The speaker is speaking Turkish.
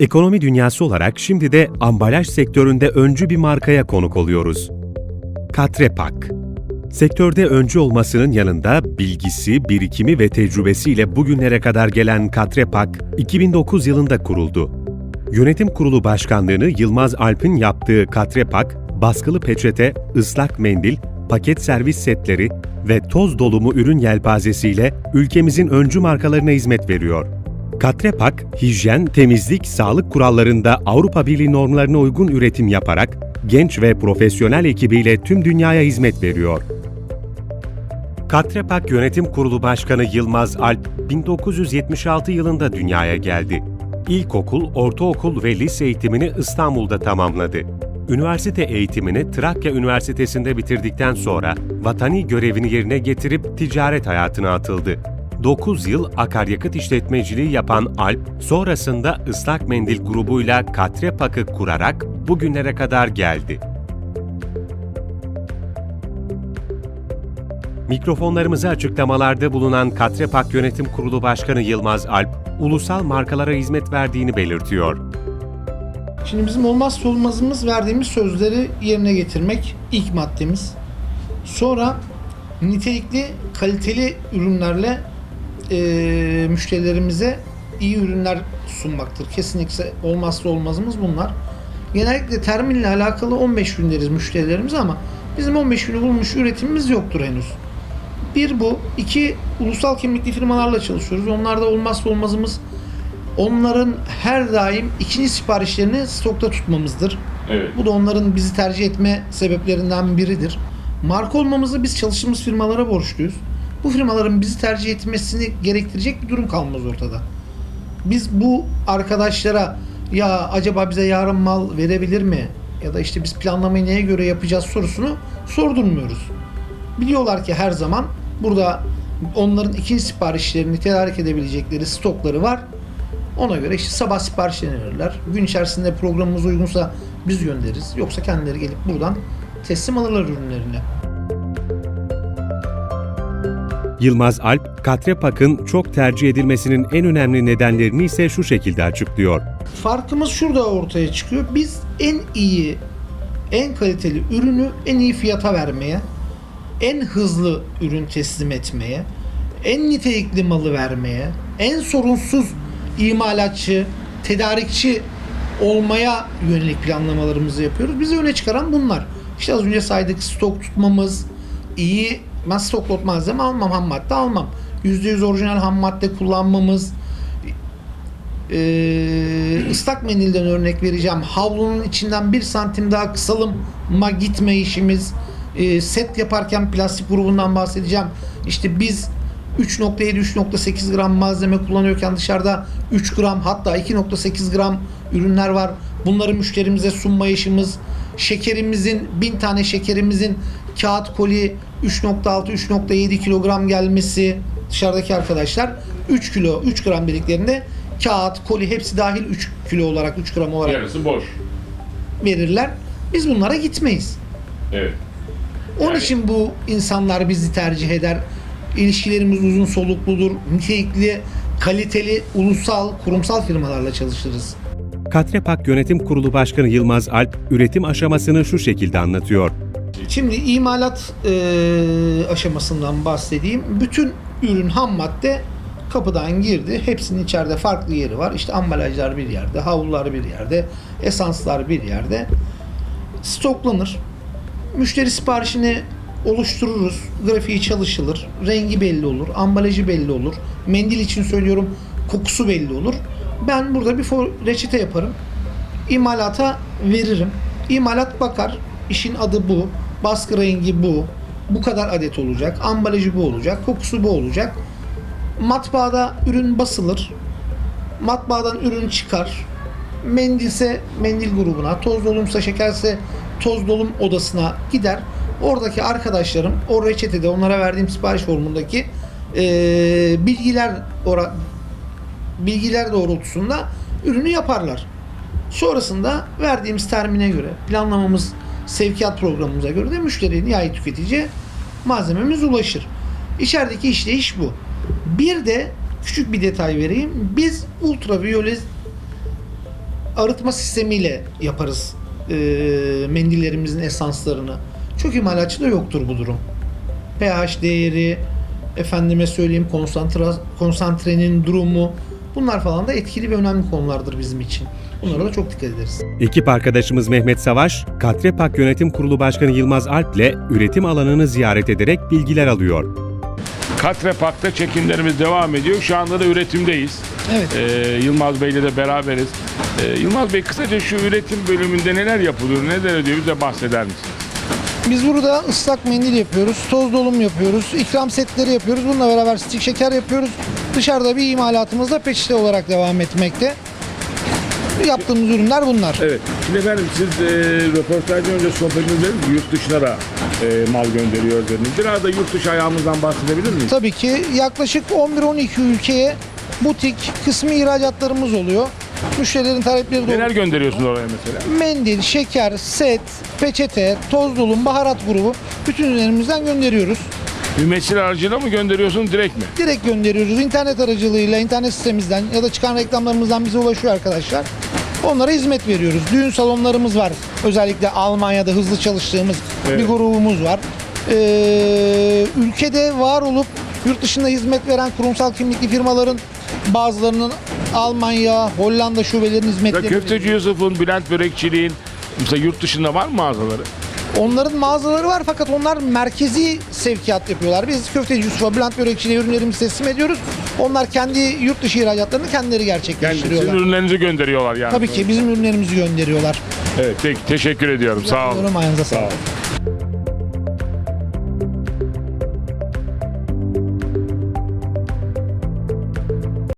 Ekonomi dünyası olarak şimdi de ambalaj sektöründe öncü bir markaya konuk oluyoruz. Katrepak. Sektörde öncü olmasının yanında bilgisi, birikimi ve tecrübesiyle bugünlere kadar gelen Katrepak, 2009 yılında kuruldu. Yönetim Kurulu Başkanlığını Yılmaz Alp'in yaptığı Katrepak, baskılı peçete, ıslak mendil, paket servis setleri ve toz dolumu ürün yelpazesiyle ülkemizin öncü markalarına hizmet veriyor. Katrepak, hijyen, temizlik, sağlık kurallarında Avrupa Birliği normlarına uygun üretim yaparak genç ve profesyonel ekibiyle tüm dünyaya hizmet veriyor. Katrepak Yönetim Kurulu Başkanı Yılmaz Alp 1976 yılında dünyaya geldi. İlkokul, ortaokul ve lise eğitimini İstanbul'da tamamladı. Üniversite eğitimini Trakya Üniversitesi'nde bitirdikten sonra vatani görevini yerine getirip ticaret hayatına atıldı. 9 yıl akaryakıt işletmeciliği yapan Alp, sonrasında ıslak mendil grubuyla Katrepak'ı kurarak bugünlere kadar geldi. Mikrofonlarımıza açıklamalarda bulunan Katrepak Yönetim Kurulu Başkanı Yılmaz Alp, ulusal markalara hizmet verdiğini belirtiyor. Şimdi bizim olmazsa olmazımız verdiğimiz sözleri yerine getirmek ilk maddemiz. Sonra nitelikli, kaliteli ürünlerle eee, müşterilerimize iyi ürünler sunmaktır. Kesinlikle olmazsa olmazımız bunlar. Genellikle terminle alakalı 15 gün deriz müşterilerimize ama bizim 15 günü bulmuş üretimimiz yoktur henüz. Bir bu. iki ulusal kimlikli firmalarla çalışıyoruz. Onlar da olmazsa olmazımız onların her daim ikinci siparişlerini stokta tutmamızdır. Evet. Bu da onların bizi tercih etme sebeplerinden biridir. Marka olmamızı biz çalıştığımız firmalara borçluyuz. Bu firmaların bizi tercih etmesini gerektirecek bir durum kalmaz ortada. Biz bu arkadaşlara ya acaba bize yarın mal verebilir mi? Ya da işte biz planlamayı neye göre yapacağız sorusunu sordurmuyoruz. Biliyorlar ki her zaman burada onların ikinci siparişlerini tedarik edebilecekleri stokları var. Ona göre işte sabah siparişlerini verirler. Gün içerisinde programımız uygunsa biz göndeririz. Yoksa kendileri gelip buradan teslim alırlar ürünlerini. Yılmaz Alp, Katrepak'ın çok tercih edilmesinin en önemli nedenlerini ise şu şekilde açıklıyor. Farkımız şurada ortaya çıkıyor. Biz en iyi, en kaliteli ürünü en iyi fiyata vermeye, en hızlı ürün teslim etmeye, en nitelikli malı vermeye, en sorunsuz imalatçı, tedarikçi olmaya yönelik planlamalarımızı yapıyoruz. Bizi öne çıkaran bunlar. İşte az önce saydık stok tutmamız, iyi ben stoklot malzeme almam, ham madde almam. %100 orijinal ham madde kullanmamız, ee, ıslak mendilden örnek vereceğim. Havlunun içinden bir santim daha kısalımma gitme işimiz. Ee, set yaparken plastik grubundan bahsedeceğim. İşte biz 3.7-3.8 gram malzeme kullanıyorken dışarıda 3 gram hatta 2.8 gram ürünler var. Bunları müşterimize sunma işimiz. Şekerimizin 1000 tane şekerimizin kağıt koli 3.6-3.7 kilogram gelmesi dışarıdaki arkadaşlar 3 kilo 3 gram dediklerinde kağıt, koli hepsi dahil 3 kilo olarak 3 gram olarak Yarısı boş. verirler. Biz bunlara gitmeyiz. Evet. Onun Yani- için bu insanlar bizi tercih eder. İlişkilerimiz uzun solukludur. Nitelikli, kaliteli, ulusal, kurumsal firmalarla çalışırız. Katrepak Yönetim Kurulu Başkanı Yılmaz Alp, üretim aşamasını şu şekilde anlatıyor. Şimdi imalat e, aşamasından bahsedeyim. Bütün ürün ham madde kapıdan girdi. Hepsinin içeride farklı yeri var. İşte ambalajlar bir yerde, havlular bir yerde, esanslar bir yerde. Stoklanır. Müşteri siparişini oluştururuz. Grafiği çalışılır. Rengi belli olur. Ambalajı belli olur. Mendil için söylüyorum kokusu belli olur. Ben burada bir reçete yaparım. İmalata veririm. İmalat bakar. İşin adı bu. Baskı rengi bu. Bu kadar adet olacak. Ambalajı bu olacak. Kokusu bu olacak. Matbaada ürün basılır. Matbaadan ürün çıkar. Mendilse mendil grubuna, toz dolumsa şekerse toz dolum odasına gider. Oradaki arkadaşlarım o reçetede onlara verdiğim sipariş formundaki eee, bilgiler ora, bilgiler doğrultusunda ürünü yaparlar. Sonrasında verdiğimiz termine göre planlamamız sevkiyat programımıza göre de müşteriye nihayet tüketiciye malzememiz ulaşır. İçerideki işleyiş bu. Bir de küçük bir detay vereyim. Biz ultraviyole arıtma sistemiyle yaparız e, mendillerimizin esanslarını. Çok imalatçıda yoktur bu durum. pH değeri, efendime söyleyeyim konsantra, konsantrenin durumu bunlar falan da etkili ve önemli konulardır bizim için. Bunlara da çok dikkat ederiz. Ekip arkadaşımız Mehmet Savaş, Katrepak Yönetim Kurulu Başkanı Yılmaz Alp ile üretim alanını ziyaret ederek bilgiler alıyor. Katrepak'ta çekimlerimiz devam ediyor. Şu anda da üretimdeyiz. Evet. Ee, Yılmaz Bey'le de beraberiz. Ee, Yılmaz Bey kısaca şu üretim bölümünde neler yapılıyor, neler ediyor bize bahseder misiniz? Biz burada ıslak mendil yapıyoruz, toz dolum yapıyoruz, ikram setleri yapıyoruz. Bununla beraber stik şeker yapıyoruz. Dışarıda bir imalatımız da peçete olarak devam etmekte. Yaptığımız ürünler bunlar. Evet. Şimdi efendim siz e, röportajdan önce sohbetiniz dediniz yurt dışına da e, mal gönderiyor dediniz. Biraz da yurt dışı ayağımızdan bahsedebilir miyiz? Tabii ki yaklaşık 11-12 ülkeye butik kısmi ihracatlarımız oluyor. Müşterilerin talepleri doğru. Neler gönderiyorsunuz oraya mesela? Mendil, şeker, set, peçete, toz dolum, baharat grubu bütün ürünlerimizden gönderiyoruz. Mümessil aracıyla mı gönderiyorsunuz direkt mi? Direkt gönderiyoruz. İnternet aracılığıyla, internet sitemizden ya da çıkan reklamlarımızdan bize ulaşıyor arkadaşlar. Onlara hizmet veriyoruz. Düğün salonlarımız var. Özellikle Almanya'da hızlı çalıştığımız Evet. bir grubumuz var. Ee, ülkede var olup yurt dışında hizmet veren kurumsal kimlikli firmaların bazılarının Almanya, Hollanda şubelerinin Ya hizmetleri Köfteci Yusuf'un, Bülent Börekçiliğin mesela yurt dışında var mı mağazaları? Onların mağazaları var fakat onlar merkezi sevkiyat yapıyorlar. Biz Köfteci Yusuf'a, Bülent Börekçi'ye ürünlerimizi teslim ediyoruz. Onlar kendi yurt dışı ihracatlarını kendileri Yani gerçekleştiriyorlar. sizin ürünlerinizi gönderiyorlar yani. Tabii ki bizim ürünlerimizi gönderiyorlar. Evet peki teşekkür ediyorum. Sağ olun. Diyorum ayağınıza Sağ sağlık. olun.